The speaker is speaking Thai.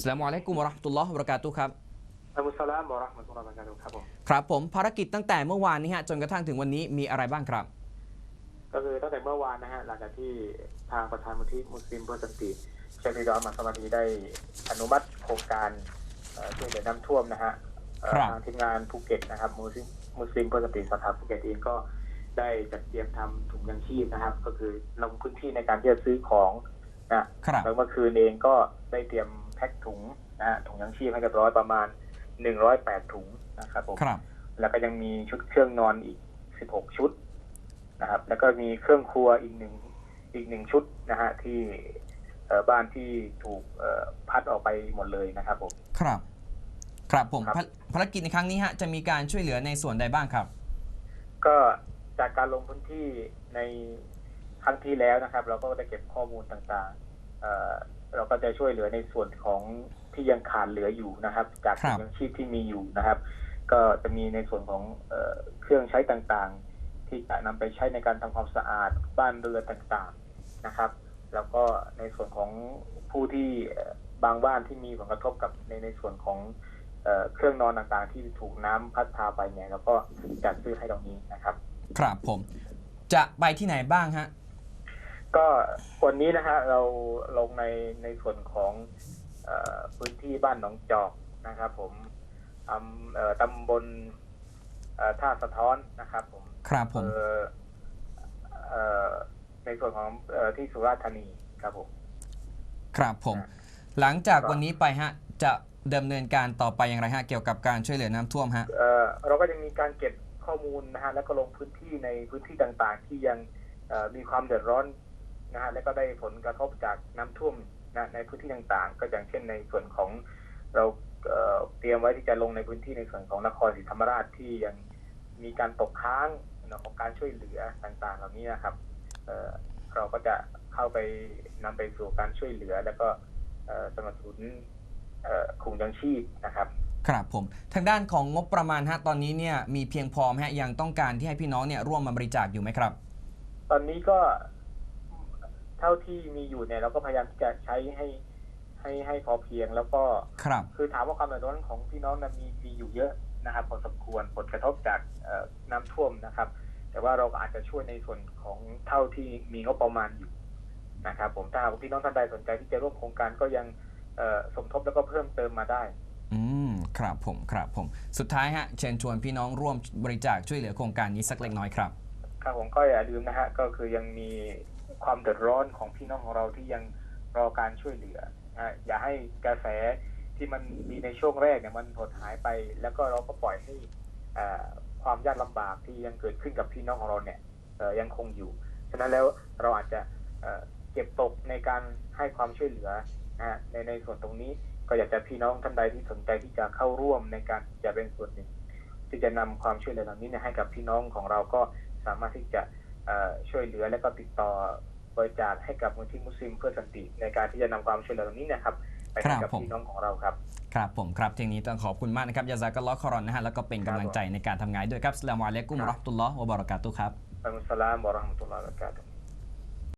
สลามอะลัยกุมวะเราะห์มะตุลลอฮ์วะบะเราะกาตุฮ์ครับอัลมุสลามวะเราะห์มะตุลลอฮ์วะบะเราะกาตุฮ์ครับผมครับผมภารกิจตั้งแต่เมื่อวานนี้ฮะจนกระทั่งถึงวันนี้มีอะไรบ้างครับ ก็คือตั้งแต่เมื่อวานนะฮะหลังจากที่ทางประธานมูลที่มุสลิมเพื่อสันติเชคริดอมาสมาดีได้อนุมัติโครงการเอ่อช่วยเหลือน้ำท่วมนะฮะเอ่อครับ ทางทีมงานภูเก็ตนะครับมุสลิมมุสลิมเพื่อสันติสาขาภูเก็ตเองก็ได้จัดเตรียมทำถุงยังชีพนะครับ ก็คือลงพื้นที่ในการที่จะซื้อของนะครับ แล้วเมื่อคืนเองก็ได้เตรียม แพ็คถุงนะฮะถุงยังชีพให้เรียบร้อยประมาณ108ถุงนะครับผมครับ แล้วก็ยังมีชุดเครื่องนอนอีก16ชุดนะครับ แล้วก็มีเครื่องครัวอีกหนึ่งอีกหนึ่งชุดนะฮะที่เอ่อบ้านที่ถูกเอ่อพัดออกไปหมดเลยนะครับผมครับครับผมครับภาภารกิจในครั้งนี้ฮะจะมีการช่วยเหลือในส่วนใดบ้างครับ ก็จากการลงพื้นที่ในครั้งที่แล้วนะครับ เราก็ได้เก็บข้อมูลต่างๆ เอ่อเราก็จะช่วยเหลือในส่วนของที่ยังขาดเหลืออยู่นะครับ จากครับถุงยังชีพที่มีอยู่นะครับ ก็จะมีในส่วนของเอ่อเครื่องใช้ต่างๆ ที่จะนำไปใช้ในการทำความสะอาดบ้านเรือนต่างๆนะครับ แล้วก็ในส่วนของผู้ที่เอ่อบางบ้านที่มีผลกระทบกับในในส่วนของเอ่อเครื่องนอนต่างๆ ที่ถูกน้ำพัดพาไปเนี่ยแล้วก็จัดซื้อให้ตรงนี้นะครับ ครับผม จะไปที่ไหนบ้างฮะ ก็วันนี้นะฮะเราลงในในส่วนของเออพื้นที่บ้านหนองจอกนะครับ ผมอำเอ่อตำบลเอ่อท่าสะท้อนนะครับ ผมครับผมเอ่อเอ่อในส่วนของเอ่อที่สุราษฎร์ธานีครับผม ครับผม หลังจากวันนี้ไปฮะ จะดำเนินการต่อไปอย่างไรฮะ เกี่ยวกับการช่วยเหลือน้ำท่วมฮะเอ่อเราก็ยังมีการเก็บข้อมูลนะฮะแล้วก็ลงพื้นที่ในพื้นที่ต่างๆ ที่ยังเอ่อมีความเดือดร้อน นะฮะแล้วก็ได้ผลกระทบจากน้ำท่วมนะในพื้นที่ต่างๆ ก็อย่างเช่นในส่วนของเราเอ่อเตรียมไว้ที่จะลงในพื้นที่ในส่วนของนครศรีธรรมราชที่ยังมีการตกค้างนะของการช่วยเหลือต่างๆ เหล่านี้นะครับเอ่อเราก็จะเข้าไปนำไปสู่การช่วยเหลือ แล้วก็เอ่อสนับสนุนเอ่อคุงยังชีพนะครับครับผมทางด้านของงบประมาณฮะตอนนี้เนี่ยมีเพียงพอไหมฮะยังต้องการที่ให้พี่น้องเนี่ยร่วมมาบริจาคอยู่ไหมครับ ตอนนี้ก็ เท่าที่มีอยู่เนี่ยเราก็พยายามที่จะใช้ให้ให้ให้พอเพียงแล้วก็ครับ คือถามว่าความเดือดร้อนของพี่น้องนะมีมีอยู่เยอะนะครับพอสมควรผลกระทบจากเอ่อน้ำท่วมนะครับ แต่ว่าเราก็อาจจะช่วยในส่วนของเท่าที่มีงบประมาณอยู่นะครับผมถ้าหากว่าพี่น้องท่านใดสนใจที่จะร่วมโครงการก็ยังเอ่อสมทบแล้วก็เพิ่มเติมมาได้อืมครับผมครับผม สุดท้ายฮะเชิญชวนพี่น้องร่วมบริจาคช่วยเหลือโครงการนี้สักเล็กน้อยครับ ครับผมก็อย่าลืมนะฮะก็คือยังมี ความเดือดร้อนของพี่น้องของเราที่ยังรอการช่วยเหลือนะฮะอย่าให้กระแสที่มันมีในช่วงแรกเนี่ยมันหดหายไป แล้วก็เราก็ปล่อยให้อ่าความยากลำบากที่ยังเกิดขึ้นกับพี่น้องของเราเนี่ยยังคงอยู่ ฉะนั้นแล้วเราอาจจะเก็บตกในการให้ความช่วยเหลือนะฮะในในส่วนตรงนี้ก็อยากจะพี่น้องท่านใดที่สนใจที่จะเข้าร่วมในการจะเป็นส่วนหนึ่งที่จะนำความช่วยเหลือเหล่านี้เนี่ยให้กับพี่น้องของเราก็สามารถที่จะ ช่วยเหลือและก็ติดต่อบริจาคให้กับมูลที่มุสลิมเพื่อสันติในการที่จะนำความช่วยเหลือเหล่านี้เนะครับไปให้ครักับบผมพี่น้องของเราครับครับผมครับทีนี้ต้องขอบคุณมากนะครับยาซากัลลอฮ์คอรอนนะฮะแล้วก็เป็นกำลังใจในการทำงานด้วยครับสลามอะลัยกุมวะเราะห์มะตุลลอฮ์วะบะเราะกาตุฮ์ครับอัลลอฮฺสลามวะเราะห์มะตุลลอฮ์วะบะเราะกาตุฮ์